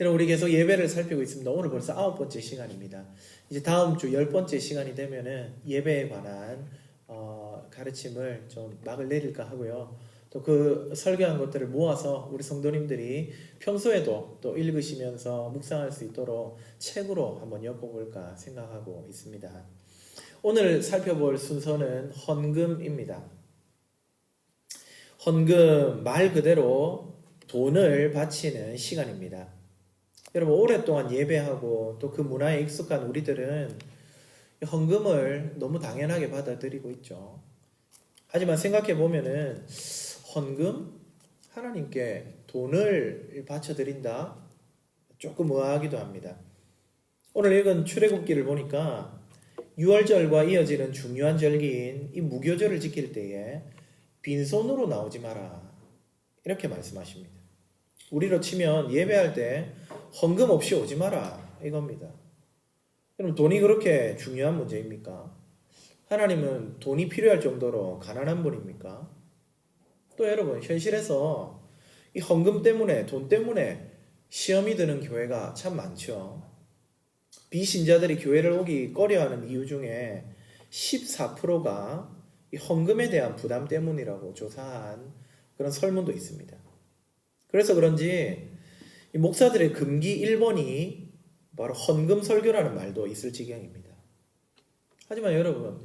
여러분 우리 계속 예배를 살피고 있습니다. 오늘 벌써 아홉 번째 시간입니다. 이제 다음 주 열 번째 시간이 되면은 예배에 관한 어, 가르침을 좀 막을 내릴까 하고요. 또 그 설교한 것들을 모아서 우리 성도님들이 평소에도 또 읽으시면서 묵상할 수 있도록 책으로 한번 엮어볼까 생각하고 있습니다. 오늘 살펴볼 순서는 헌금입니다. 헌금 말 그대로 돈을 바치는 시간입니다. 여러분 오랫동안 예배하고 또 그 문화에 익숙한 우리들은 헌금을 너무 당연하게 받아들이고 있죠. 하지만 생각해 보면은 헌금 하나님께 돈을 바쳐 드린다 조금 의아하기도 합니다. 오늘 읽은 출애굽기를 보니까 6월절과 이어지는 중요한 절기인 이 무교절을 지킬 때에 빈손으로 나오지 마라 이렇게 말씀하십니다. 우리로 치면 예배할 때 헌금 없이 오지 마라 이겁니다. 그럼 돈이 그렇게 중요한 문제입니까? 하나님은 돈이 필요할 정도로 가난한 분입니까? 또 여러분 현실에서 이 헌금 때문에 돈 때문에 시험이 드는 교회가 참 많죠. 비신자들이 교회를 오기 꺼려하는 이유 중에 14%가 이 헌금에 대한 부담 때문이라고 조사한 그런 설문도 있습니다. 그래서 그런지 이 목사들의 금기 1번이 바로 헌금 설교라는 말도 있을 지경입니다. 하지만 여러분,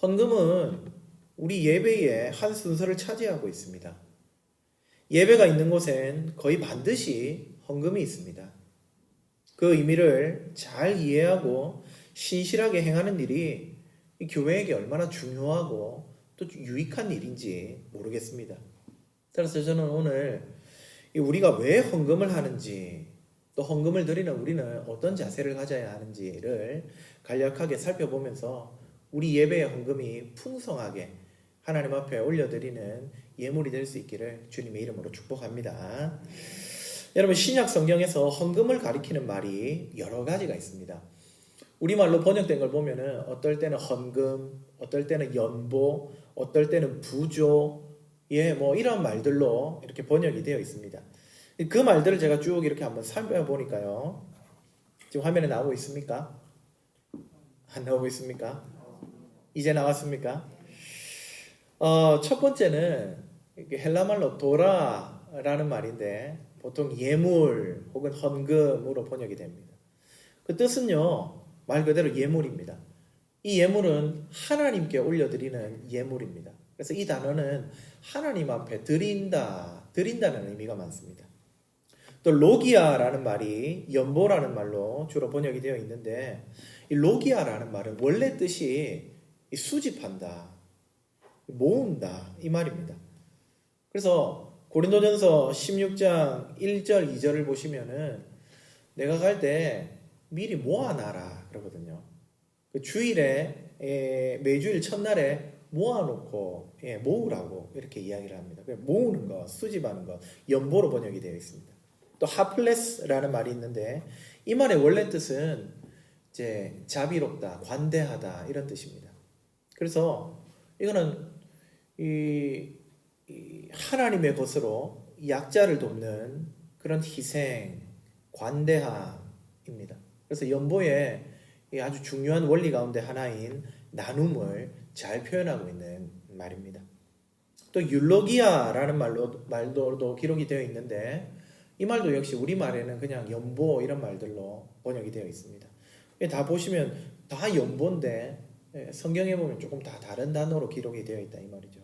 헌금은 우리 예배의 한 순서를 차지하고 있습니다. 예배가 있는 곳엔 거의 반드시 헌금이 있습니다. 그 의미를 잘 이해하고 신실하게 행하는 일이 이 교회에게 얼마나 중요하고 또 유익한 일인지 모르겠습니다. 따라서 저는 오늘 이 우리가 왜 헌금을 하는지 또 헌금을 드리는 우리는 어떤 자세를 가져야 하는지를 간략하게 살펴보면서 우리 예배의 헌금이 풍성하게 하나님 앞에 올려드리는 예물이 될 수 있기를 주님의 이름으로 축복합니다. 여러분 신약 성경에서 헌금을 가리키는 말이 여러 가지가 있습니다. 우리말로 번역된 걸 보면은 어떨 때는 헌금, 어떨 때는 연보, 어떨 때는 부조, 예, 뭐 이런 말들로 이렇게 번역이 되어 있습니다. 그 말들을 제가 쭉 이렇게 한번 살펴보니까요. 지금 화면에 나오고 있습니까? 안 나오고 있습니까? 이제 나왔습니까? 어, 첫 번째는 헬라말로 도라라는 말인데 보통 예물 혹은 헌금으로 번역이 됩니다. 그 뜻은요, 말 그대로 예물입니다. 이 예물은 하나님께 올려드리는 예물입니다. 그래서 이 단어는 하나님 앞에 드린다, 드린다는 의미가 많습니다. 또 로기아라는 말이 연보라는 말로 주로 번역이 되어 있는데 이 로기아라는 말은 원래 뜻이 수집한다, 모은다 이 말입니다. 그래서 고린도전서 16장 1절 2절을 보시면은 내가 갈 때 미리 모아놔라 그러거든요. 그 주일에 예, 매주일 첫날에 모아놓고 예, 모으라고 이렇게 이야기를 합니다. 모으는 것, 수집하는 것, 연보로 번역이 되어 있습니다. 또 하플레스라는 말이 있는데 이 말의 원래 뜻은 이제 자비롭다, 관대하다 이런 뜻입니다. 그래서 이거는 이, 이 하나님의 것으로 약자를 돕는 그런 희생, 관대함입니다. 그래서 연보의 아주 중요한 원리 가운데 하나인 나눔을 잘 표현하고 있는 말입니다. 또 율로기아라는 말로 말도 기록이 되어 있는데 이 말도 역시 우리 말에는 그냥 연보 이런 말들로 번역이 되어 있습니다. 다 보시면 다 연보인데 예, 성경에 보면 조금 다 다른 단어로 기록이 되어 있다 이 말이죠.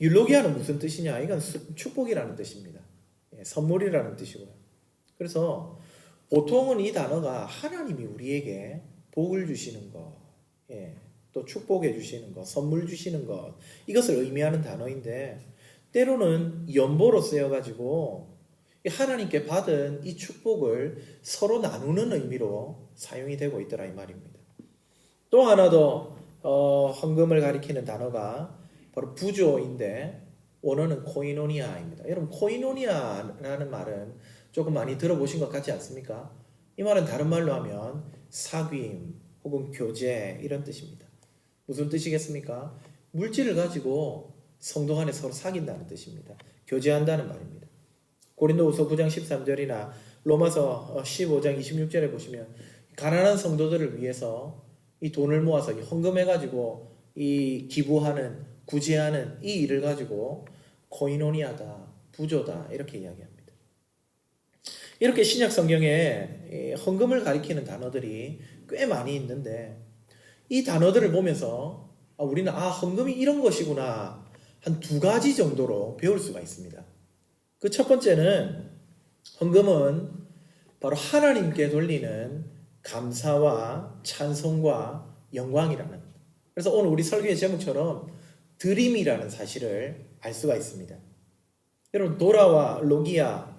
율로기아는 무슨 뜻이냐? 이건 축복이라는 뜻입니다. 예, 선물이라는 뜻이고요. 그래서 보통은 이 단어가 하나님이 우리에게 복을 주시는 것, 예, 또 축복해 주시는 것, 선물 주시는 것 이것을 의미하는 단어인데 때로는 연보로 쓰여가지고 하나님께 받은 이 축복을 서로 나누는 의미로 사용이 되고 있더라 이 말입니다. 또 하나 더 어, 헌금을 가리키는 단어가 바로 부조인데 원어는 코이노니아입니다. 여러분 코이노니아라는 말은 조금 많이 들어보신 것 같지 않습니까? 이 말은 다른 말로 하면 사귐 혹은 교제 이런 뜻입니다. 무슨 뜻이겠습니까? 물질을 가지고 성도 간에 서로 사귄다는 뜻입니다. 교제한다는 말입니다. 고린도후서 9장 13절이나 로마서 15장 26절에 보시면 가난한 성도들을 위해서 이 돈을 모아서 이 헌금해 가지고 이 기부하는 구제하는 이 일을 가지고 코이노니아다 부조다 이렇게 이야기합니다. 이렇게 신약 성경에 이 헌금을 가리키는 단어들이 꽤 많이 있는데 이 단어들을 보면서 아, 우리는 아 헌금이 이런 것이구나 한 두 가지 정도로 배울 수가 있습니다. 그 첫 번째는 헌금은 바로 하나님께 돌리는 감사와 찬송과 영광이라는 그래서 오늘 우리 설교의 제목처럼 드림이라는 사실을 알 수가 있습니다. 여러분 도라와 로기아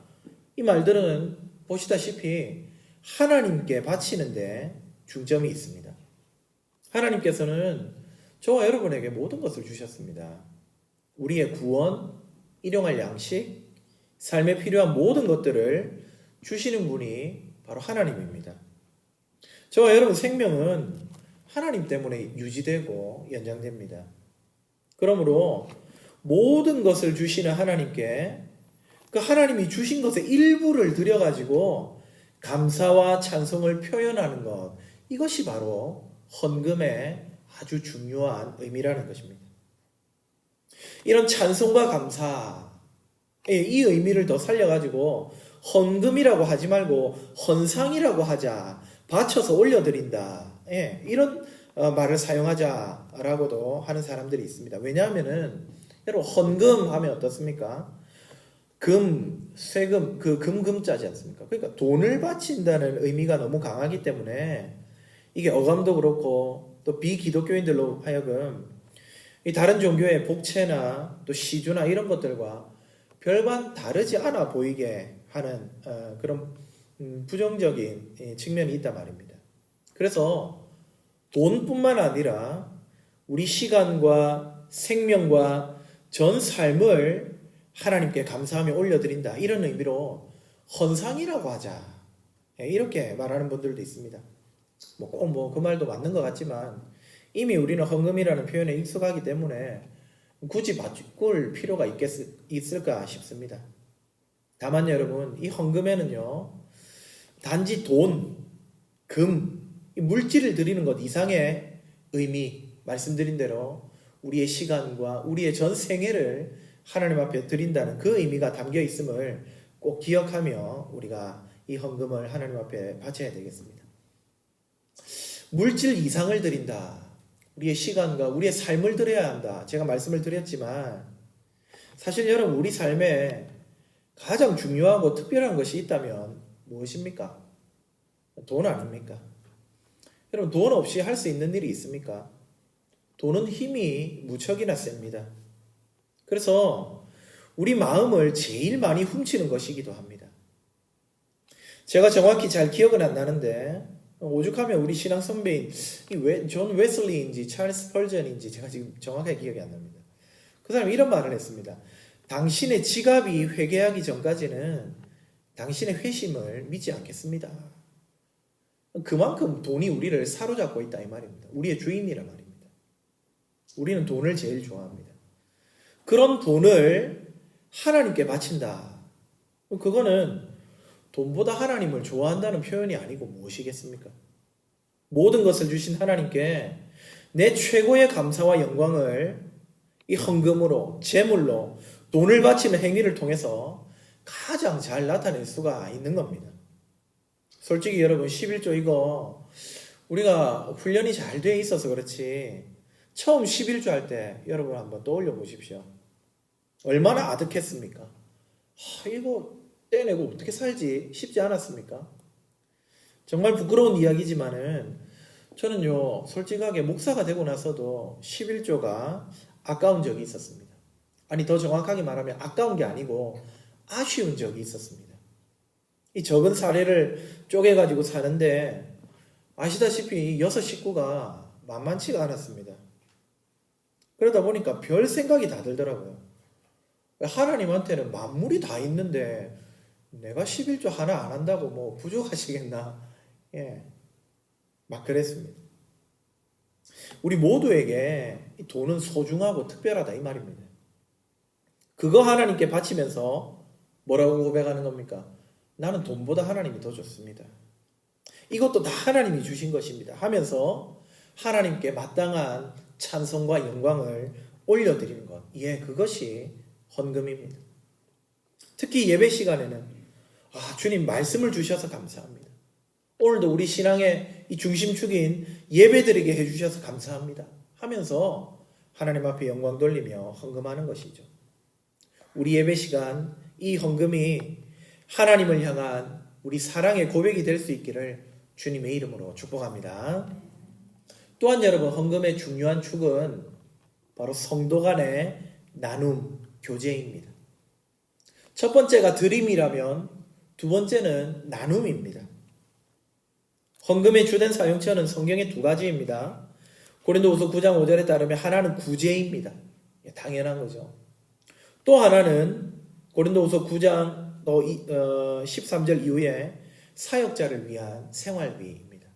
이 말들은 보시다시피 하나님께 바치는데 중점이 있습니다. 하나님께서는 저와 여러분에게 모든 것을 주셨습니다. 우리의 구원, 일용할 양식, 삶에 필요한 모든 것들을 주시는 분이 바로 하나님입니다. 저와 여러분 생명은 하나님 때문에 유지되고 연장됩니다. 그러므로 모든 것을 주시는 하나님께 그 하나님이 주신 것의 일부를 들여가지고 감사와 찬송을 표현하는 것 이것이 바로 헌금의 아주 중요한 의미라는 것입니다. 이런 찬송과 감사 이 의미를 더 살려가지고 헌금이라고 하지 말고 헌상이라고 하자 바쳐서 올려드린다 예, 이런 어, 말을 사용하자라고도 하는 사람들이 있습니다. 왜냐하면은 여러분 헌금 하면 어떻습니까? 금, 세금, 그 금금자지 않습니까? 그러니까 돈을 바친다는 의미가 너무 강하기 때문에 이게 어감도 그렇고 또 비기독교인들로 하여금 이 다른 종교의 복채나 또 시주나 이런 것들과 별반 다르지 않아 보이게 하는 어, 그런 음, 부정적인 이 측면이 있단 말입니다. 그래서 돈뿐만 아니라 우리 시간과 생명과 전 삶을 하나님께 감사하며 올려드린다. 이런 의미로 헌상이라고 하자. 예, 이렇게 말하는 분들도 있습니다. 뭐 꼭 뭐 그 말도 맞는 것 같지만 이미 우리는 헌금이라는 표현에 익숙하기 때문에 굳이 바꿀 필요가 있겠, 있을까 싶습니다. 다만 여러분, 이 헌금에는요, 단지 돈, 금, 이 물질을 드리는 것 이상의 의미, 말씀드린 대로 우리의 시간과 우리의 전 생애를 하나님 앞에 드린다는 그 의미가 담겨 있음을 꼭 기억하며 우리가 이 헌금을 하나님 앞에 바쳐야 되겠습니다. 물질 이상을 드린다. 우리의 시간과 우리의 삶을 드려야 한다. 제가 말씀을 드렸지만 사실 여러분 우리 삶에 가장 중요하고 특별한 것이 있다면 무엇입니까? 돈 아닙니까? 여러분 돈 없이 할 수 있는 일이 있습니까? 돈은 힘이 무척이나 셉니다. 그래서 우리 마음을 제일 많이 훔치는 것이기도 합니다. 제가 정확히 잘 기억은 안 나는데 오죽하면 우리 신앙 선배인 존 웨슬리인지 찰스 펄전인지 제가 지금 정확하게 기억이 안 납니다. 그 사람이 이런 말을 했습니다. 당신의 지갑이 회개하기 전까지는 당신의 회심을 믿지 않겠습니다. 그만큼 돈이 우리를 사로잡고 있다 이 말입니다. 우리의 주인이란 말입니다. 우리는 돈을 제일 좋아합니다. 그런 돈을 하나님께 바친다. 그거는 돈보다 하나님을 좋아한다는 표현이 아니고 무엇이겠습니까? 모든 것을 주신 하나님께 내 최고의 감사와 영광을 이 헌금으로, 재물로, 돈을 바치는 행위를 통해서 가장 잘 나타낼 수가 있는 겁니다. 솔직히 여러분, 11조 이거 우리가 훈련이 잘 돼 있어서 그렇지, 처음 11조 할 때 여러분 한번 떠올려 보십시오. 얼마나 아득했습니까? 하, 이거 떼내고 어떻게 살지 쉽지 않았습니까? 정말 부끄러운 이야기지만은 저는요 솔직하게 목사가 되고 나서도 11조가 아까운 적이 있었습니다. 아니 더 정확하게 말하면 아까운 게 아니고 아쉬운 적이 있었습니다. 이 적은 사례를 쪼개가지고 사는데 아시다시피 여섯 식구가 만만치가 않았습니다. 그러다 보니까 별 생각이 다 들더라고요. 하나님한테는 만물이 다 있는데 내가 11조 하나 안 한다고 뭐 부족하시겠나? 예. 막 그랬습니다. 우리 모두에게 돈은 소중하고 특별하다 이 말입니다. 그거 하나님께 바치면서 뭐라고 고백하는 겁니까? 나는 돈보다 하나님이 더 좋습니다. 이것도 다 하나님이 주신 것입니다. 하면서 하나님께 마땅한 찬송과 영광을 올려드리는 것. 예, 그것이 헌금입니다. 특히 예배 시간에는 아, 주님 말씀을 주셔서 감사합니다. 오늘도 우리 신앙의 이 중심축인 예배드리게 해주셔서 감사합니다. 하면서 하나님 앞에 영광 돌리며 헌금하는 것이죠. 우리 예배 시간 이 헌금이 하나님을 향한 우리 사랑의 고백이 될 수 있기를 주님의 이름으로 축복합니다. 또한 여러분 헌금의 중요한 축은 바로 성도 간의 나눔, 교제입니다. 첫 번째가 드림이라면 두 번째는 나눔입니다. 헌금의 주된 사용처는 성경의 두 가지입니다. 고린도후서 9장 5절에 따르면 하나는 구제입니다. 예, 당연한 거죠. 또 하나는 고린도후서 9장 13절 이후에 사역자를 위한 생활비입니다.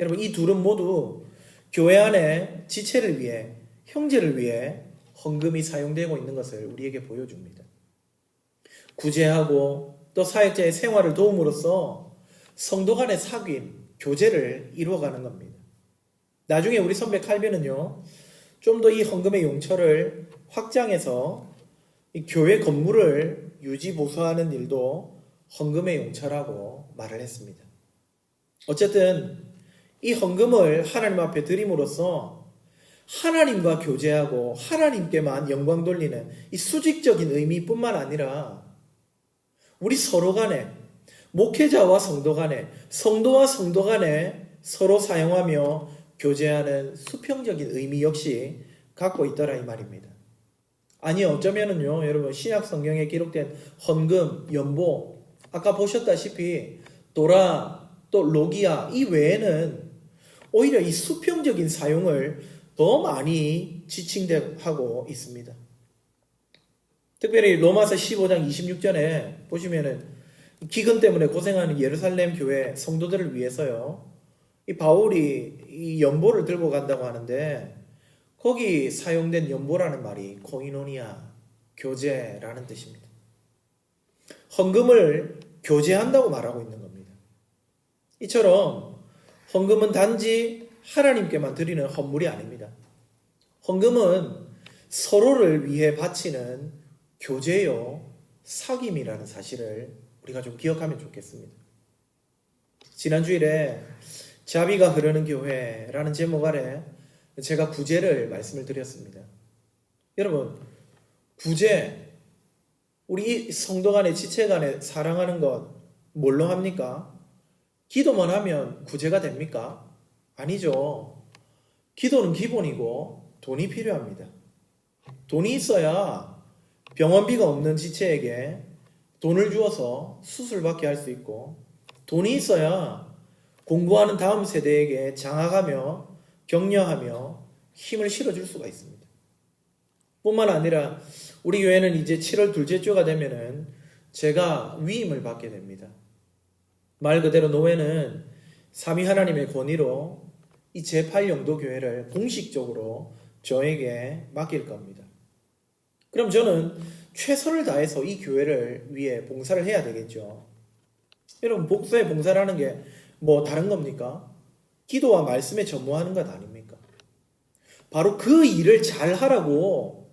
여러분 이 둘은 모두 교회 안에 지체를 위해 형제를 위해 헌금이 사용되고 있는 것을 우리에게 보여줍니다. 구제하고 또 사역자의 생활을 도움으로써 성도 간의 사귐, 교제를 이루어가는 겁니다. 나중에 우리 선배 칼빈은요, 좀 더 이 헌금의 용처를 확장해서 이 교회 건물을 유지 보수하는 일도 헌금의 용처라고 말을 했습니다. 어쨌든 이 헌금을 하나님 앞에 드림으로써 하나님과 교제하고 하나님께만 영광 돌리는 이 수직적인 의미뿐만 아니라 우리 서로 간에 목회자와 성도 간에 성도와 성도 간에 서로 사용하며 교제하는 수평적인 의미 역시 갖고 있더라 이 말입니다. 아니 어쩌면은요 여러분 신약 성경에 기록된 헌금, 연보 아까 보셨다시피 도라 또 로기아 이 외에는 오히려 이 수평적인 사용을 더 많이 지칭하고 있습니다. 특별히 로마서 15장 26절에 보시면은 기근 때문에 고생하는 예루살렘 교회 성도들을 위해서요. 이 바울이 이 연보를 들고 간다고 하는데 거기 사용된 연보라는 말이 코이노니아 교제라는 뜻입니다. 헌금을 교제한다고 말하고 있는 겁니다. 이처럼 헌금은 단지 하나님께만 드리는 헌물이 아닙니다. 헌금은 서로를 위해 바치는 교제요, 사귐이라는 사실을 우리가 좀 기억하면 좋겠습니다. 지난 주일에 자비가 흐르는 교회라는 제목 아래 제가 구제를 말씀을 드렸습니다. 여러분, 구제, 우리 성도 간에 지체 간에 사랑하는 것 뭘로 합니까? 기도만 하면 구제가 됩니까? 아니죠. 기도는 기본이고 돈이 필요합니다. 돈이 있어야 병원비가 없는 지체에게 돈을 주어서 수술받게 할 수 있고 돈이 있어야 공부하는 다음 세대에게 장악하며 격려하며 힘을 실어줄 수가 있습니다. 뿐만 아니라 우리 교회는 이제 7월 둘째 주가 되면은 제가 위임을 받게 됩니다. 말 그대로 노회는 삼위 하나님의 권위로 이 제8 영도 교회를 공식적으로 저에게 맡길 겁니다. 그럼 저는 최선을 다해서 이 교회를 위해 봉사를 해야 되겠죠. 여러분, 복수의 봉사라는 게 뭐 다른 겁니까? 기도와 말씀에 전무하는 것 아닙니까? 바로 그 일을 잘 하라고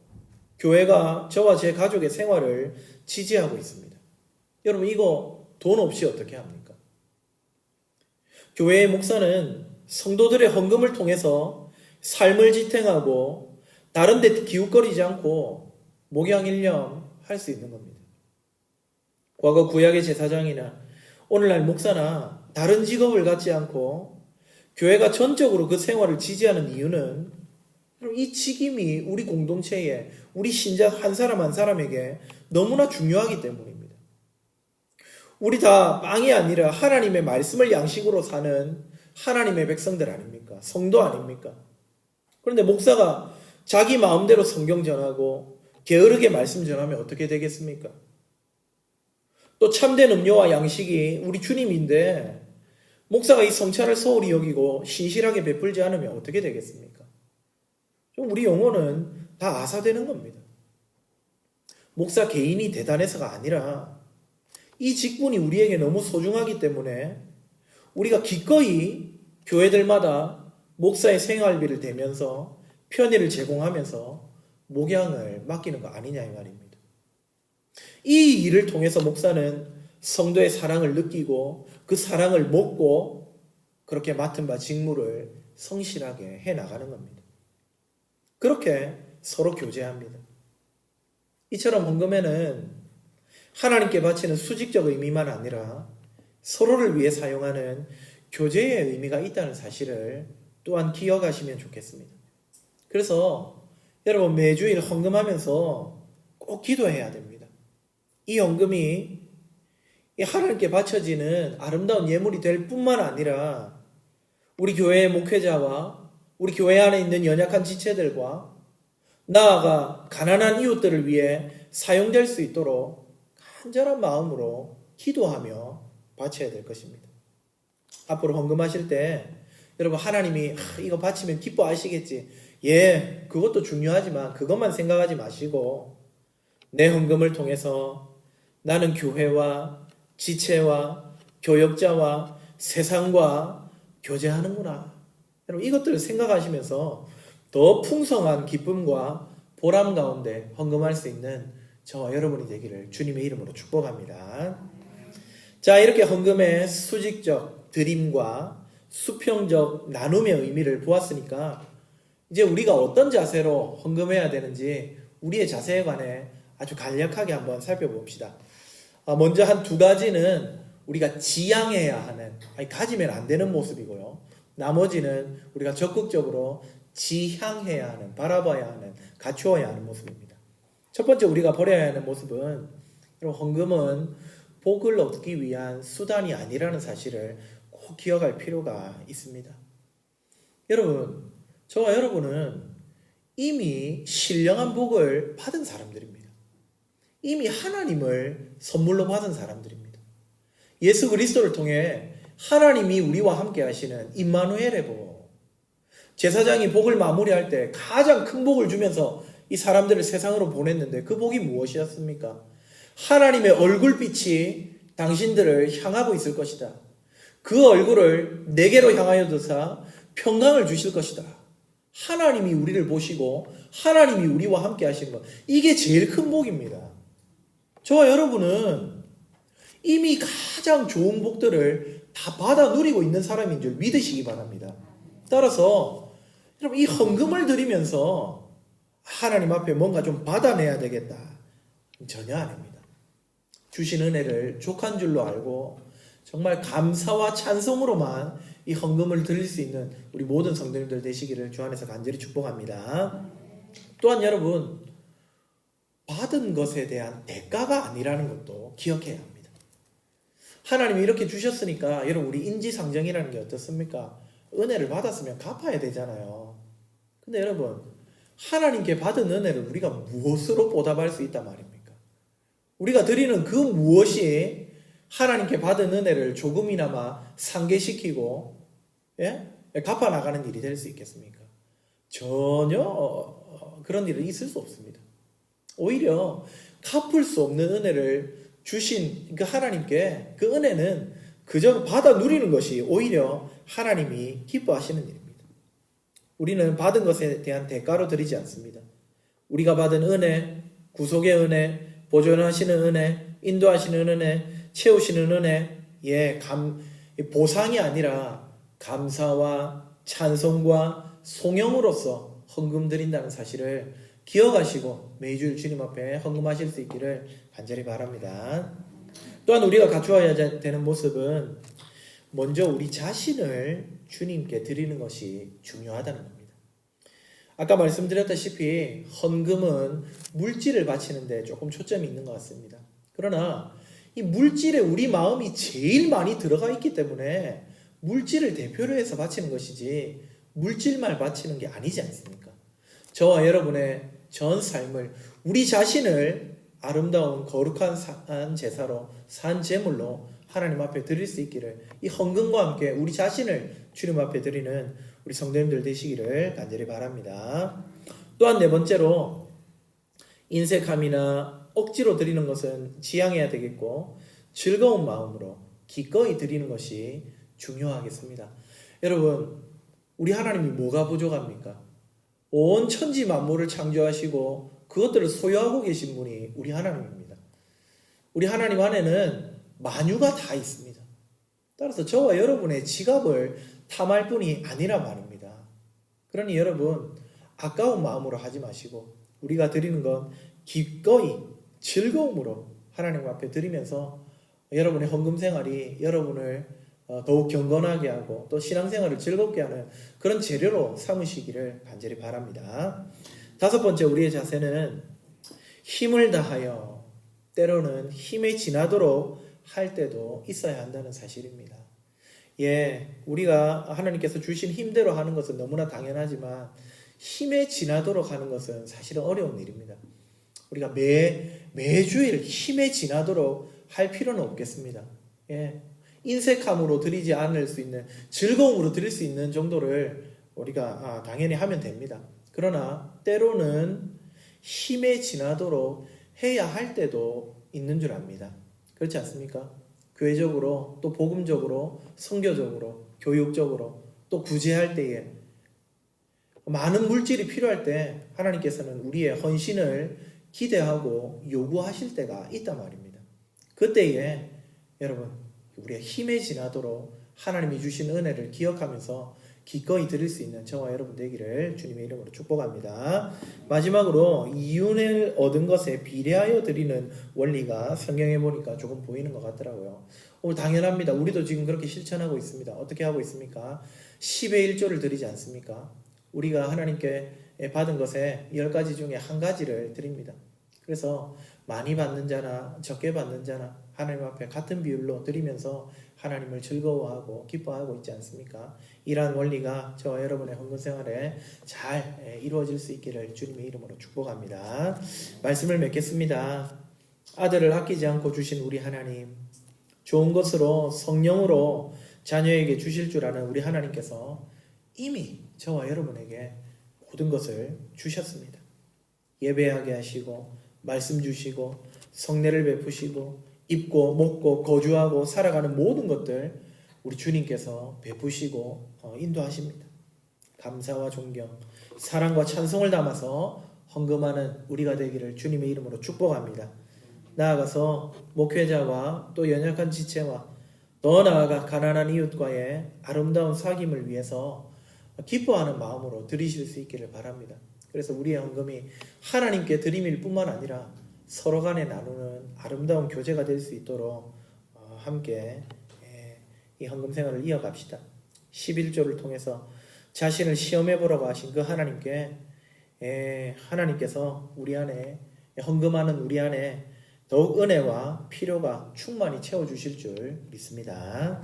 교회가 저와 제 가족의 생활을 지지하고 있습니다. 여러분, 이거 돈 없이 어떻게 합니까? 교회의 목사는 성도들의 헌금을 통해서 삶을 지탱하고 다른 데 기웃거리지 않고 목양일념 할수 있는 겁니다. 과거 구약의 제사장이나 오늘날 목사나 다른 직업을 갖지 않고 교회가 전적으로 그 생활을 지지하는 이유는 이 책임이 우리 공동체에 우리 신자 한 사람 한 사람에게 너무나 중요하기 때문입니다. 우리 다 빵이 아니라 하나님의 말씀을 양식으로 사는 하나님의 백성들 아닙니까? 성도 아닙니까? 그런데 목사가 자기 마음대로 성경 전하고 게으르게 말씀 전하면 어떻게 되겠습니까? 또 참된 음료와 양식이 우리 주님인데 목사가 이 성찰을 소홀히 여기고 신실하게 베풀지 않으면 어떻게 되겠습니까? 좀 우리 영혼은 다 아사되는 겁니다. 목사 개인이 대단해서가 아니라 이 직분이 우리에게 너무 소중하기 때문에 우리가 기꺼이 교회들마다 목사의 생활비를 대면서 편의를 제공하면서 목양을 맡기는 거 아니냐 이 말입니다. 이 일을 통해서 목사는 성도의 사랑을 느끼고 그 사랑을 먹고 그렇게 맡은 바 직무를 성실하게 해 나가는 겁니다. 그렇게 서로 교제합니다. 이처럼 헌금에는 하나님께 바치는 수직적 의미만 아니라 서로를 위해 사용하는 교제의 의미가 있다는 사실을 또한 기억하시면 좋겠습니다. 그래서 여러분 매주일 헌금하면서 꼭 기도해야 됩니다. 이 헌금이 이 하나님께 바쳐지는 아름다운 예물이 될 뿐만 아니라 우리 교회의 목회자와 우리 교회 안에 있는 연약한 지체들과 나아가 가난한 이웃들을 위해 사용될 수 있도록 간절한 마음으로 기도하며 바쳐야 될 것입니다. 앞으로 헌금하실 때 여러분 하나님이 아, 이거 바치면 기뻐하시겠지. 예, 그것도 중요하지만 그것만 생각하지 마시고 내 헌금을 통해서 나는 교회와 지체와 교역자와 세상과 교제하는구나. 여러분 이것들을 생각하시면서 더 풍성한 기쁨과 보람 가운데 헌금할 수 있는 저와 여러분이 되기를 주님의 이름으로 축복합니다. 자, 이렇게 헌금의 수직적 드림과 수평적 나눔의 의미를 보았으니까 이제 우리가 어떤 자세로 헌금해야 되는지 우리의 자세에 관해 아주 간략하게 한번 살펴봅시다. 아, 먼저 한 두 가지는 우리가 지향해야 하는, 아니, 가지면 안 되는 모습이고요. 나머지는 우리가 적극적으로 지향해야 하는, 바라봐야 하는, 갖추어야 하는 모습입니다. 첫 번째 우리가 버려야 하는 모습은 여러분, 헌금은 복을 얻기 위한 수단이 아니라는 사실을 꼭 기억할 필요가 있습니다. 여러분, 저와 여러분은 이미 신령한 복을 받은 사람들입니다. 이미 하나님을 선물로 받은 사람들입니다. 예수 그리스도를 통해 하나님이 우리와 함께 하시는 임마누엘의 복. 제사장이 복을 마무리할 때 가장 큰 복을 주면서 이 사람들을 세상으로 보냈는데 그 복이 무엇이었습니까? 하나님의 얼굴빛이 당신들을 향하고 있을 것이다. 그 얼굴을 내게로 향하여 두사 평강을 주실 것이다. 하나님이 우리를 보시고 하나님이 우리와 함께 하시는 것. 이게 제일 큰 복입니다. 저와 여러분은 이미 가장 좋은 복들을 다 받아 누리고 있는 사람인 줄 믿으시기 바랍니다. 따라서 여러분 이 헌금을 드리면서 하나님 앞에 뭔가 좀 받아내야 되겠다. 전혀 아닙니다. 주신 은혜를 족한 줄로 알고 정말 감사와 찬송으로만 이 헌금을 드릴 수 있는 우리 모든 성도님들 되시기를 주 안에서 간절히 축복합니다. 또한 여러분 받은 것에 대한 대가가 아니라는 것도 기억해야 합니다. 하나님이 이렇게 주셨으니까 여러분 우리 인지상정이라는 게 어떻습니까? 은혜를 받았으면 갚아야 되잖아요. 근데 여러분 하나님께 받은 은혜를 우리가 무엇으로 보답할 수 있단 말입니까? 우리가 드리는 그 무엇이 하나님께 받은 은혜를 조금이나마 상계시키고 예? 갚아 나가는 일이 될 수 있겠습니까? 전혀 어, 그런 일은 있을 수 없습니다. 오히려 갚을 수 없는 은혜를 주신 그 하나님께 그 은혜는 그저 받아 누리는 것이 오히려 하나님이 기뻐하시는 일입니다. 우리는 받은 것에 대한 대가로 드리지 않습니다. 우리가 받은 은혜, 구속의 은혜, 보존하시는 은혜, 인도하시는 은혜, 채우시는 은혜, 예, 감, 보상이 아니라 감사와 찬송과 송영으로서 헌금 드린다는 사실을 기억하시고 매주일 주님 앞에 헌금하실 수 있기를 간절히 바랍니다. 또한 우리가 갖추어야 되는 모습은 먼저 우리 자신을 주님께 드리는 것이 중요하다는 겁니다. 아까 말씀드렸다시피 헌금은 물질을 바치는데 조금 초점이 있는 것 같습니다. 그러나 이 물질에 우리 마음이 제일 많이 들어가 있기 때문에 물질을 대표로 해서 바치는 것이지 물질만 바치는 게 아니지 않습니까? 저와 여러분의 전 삶을 우리 자신을 아름다운 거룩한 산 제사로 산 제물로 하나님 앞에 드릴 수 있기를 이 헌금과 함께 우리 자신을 주님 앞에 드리는 우리 성도님들 되시기를 간절히 바랍니다. 또한 네 번째로 인색함이나 억지로 드리는 것은 지양해야 되겠고 즐거운 마음으로 기꺼이 드리는 것이 중요하겠습니다. 여러분, 우리 하나님이 뭐가 부족합니까? 온 천지 만물을 창조하시고 그것들을 소유하고 계신 분이 우리 하나님입니다. 우리 하나님 안에는 만유가 다 있습니다. 따라서 저와 여러분의 지갑을 탐할 뿐이 아니라 말입니다. 그러니 여러분 아까운 마음으로 하지 마시고 우리가 드리는 건 기꺼이 즐거움으로 하나님 앞에 드리면서 여러분의 헌금 생활이 여러분을 어, 더욱 경건하게 하고 또 신앙생활을 즐겁게 하는 그런 재료로 삼으시기를 간절히 바랍니다. 다섯 번째 우리의 자세는 힘을 다하여 때로는 힘에 지나도록 할 때도 있어야 한다는 사실입니다. 예, 우리가 하나님께서 주신 힘대로 하는 것은 너무나 당연하지만 힘에 지나도록 하는 것은 사실은 어려운 일입니다. 우리가 매 매주일 힘에 지나도록 할 필요는 없겠습니다. 예, 인색함으로 드리지 않을 수 있는 즐거움으로 드릴 수 있는 정도를 우리가 아, 당연히 하면 됩니다. 그러나 때로는 힘에 지나도록 해야 할 때도 있는 줄 압니다. 그렇지 않습니까? 교회적으로 또 복음적으로 성교적으로 교육적으로 또 구제할 때에 많은 물질이 필요할 때 하나님께서는 우리의 헌신을 기대하고 요구하실 때가 있단 말입니다. 그때에 여러분 우리의 힘에 지나도록 하나님이 주신 은혜를 기억하면서 기꺼이 드릴 수 있는 저와 여러분 되기를 주님의 이름으로 축복합니다. 마지막으로 이윤을 얻은 것에 비례하여 드리는 원리가 성경에 보니까 조금 보이는 것 같더라고요. 오, 당연합니다. 우리도 지금 그렇게 실천하고 있습니다. 어떻게 하고 있습니까? 10의 1조를 드리지 않습니까? 우리가 하나님께 받은 것에 10가지 중에 한 가지를 드립니다. 그래서 많이 받는 자나 적게 받는 자나 하나님 앞에 같은 비율로 드리면서 하나님을 즐거워하고 기뻐하고 있지 않습니까? 이러한 원리가 저와 여러분의 헌금 생활에 잘 예, 이루어질 수 있기를 주님의 이름으로 축복합니다. 말씀을 맺겠습니다. 아들을 아끼지 않고 주신 우리 하나님, 좋은 것으로 성령으로 자녀에게 주실 줄 아는 우리 하나님께서 이미 저와 여러분에게 모든 것을 주셨습니다. 예배하게 하시고 말씀 주시고 성례를 베푸시고 입고 먹고 거주하고 살아가는 모든 것들 우리 주님께서 베푸시고 어, 인도하십니다. 감사와 존경, 사랑과 찬송을 담아서 헌금하는 우리가 되기를 주님의 이름으로 축복합니다. 나아가서 목회자와 또 연약한 지체와 더 나아가 가난한 이웃과의 아름다운 사귐을 위해서 기뻐하는 마음으로 드리실 수 있기를 바랍니다. 그래서 우리의 헌금이 하나님께 드림일 뿐만 아니라 서로 간에 나누는 아름다운 교제가 될 수 있도록 어, 함께 예, 이 헌금 생활을 이어갑시다. 11조를 통해서 자신을 시험해 보라고 하신 그 하나님께 예, 하나님께서 우리 안에 헌금하는 우리 안에 더욱 은혜와 필요가 충만히 채워 주실 줄 믿습니다.